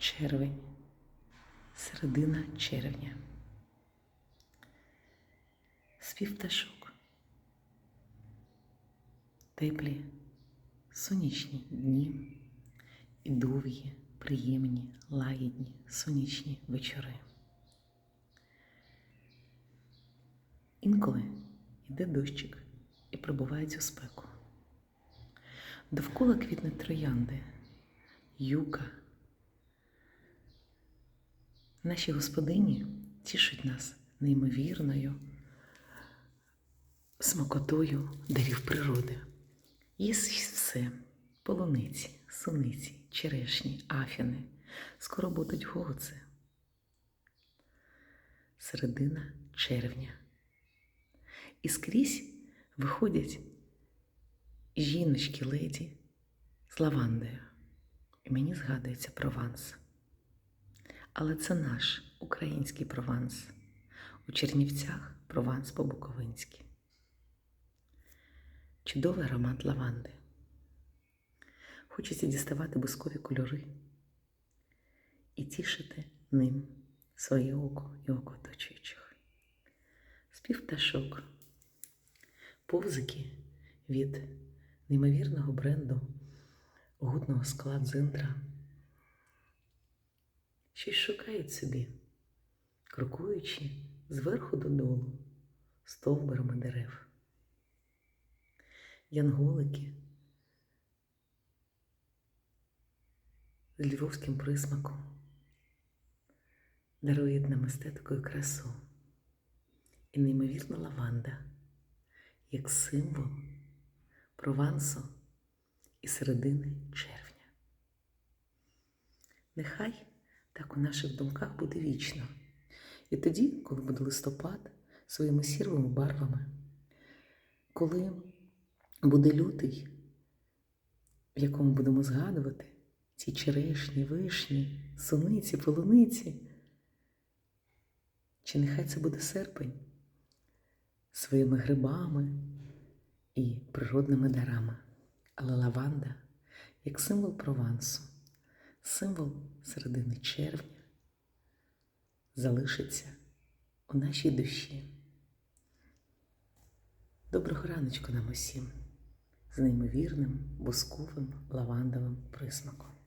червень, середина червня. Спів пташок. Теплі сонячні дні і довгі, приємні, лагідні сонячні вечори. Інколи йде дощик і прибувають у спеку. Довкола квітне троянди, юка. Наші господині тішать нас неймовірною смакотою дарів природи. Є все полуниці, суниці, черешні, афіни. Скоро будуть гоци. Середина червня. І скрізь виходять жіночки леді з лавандою. І мені згадується Прованс. Але це наш український Прованс. У Чернівцях Прованс по-буковинськи. Чудовий аромат лаванди. Хочеться діставати бускові кольори і тішити ним своє око і око оточуючих. Спів пташок, повзики від неймовірного бренду гутного скла дзиндра. Щось шукають собі, крокуючи зверху додолу стовбурами дерев. Янголики з львовським присмаком дарують нам естетику і красу і неймовірна лаванда як символ провансу і середини червня. Нехай так у наших думках буде вічно. І тоді, коли буде листопад своїми сірвими барвами, коли буде лютий, в якому будемо згадувати ці черешні, вишні, суниці, полуниці, чи нехай це буде серпень своїми грибами і природними дарами, але лаванда як символ Провансу, символ середини червня залишиться у нашій душі. Доброго раночку нам усім з неймовірним бусковим лавандовим присмаком.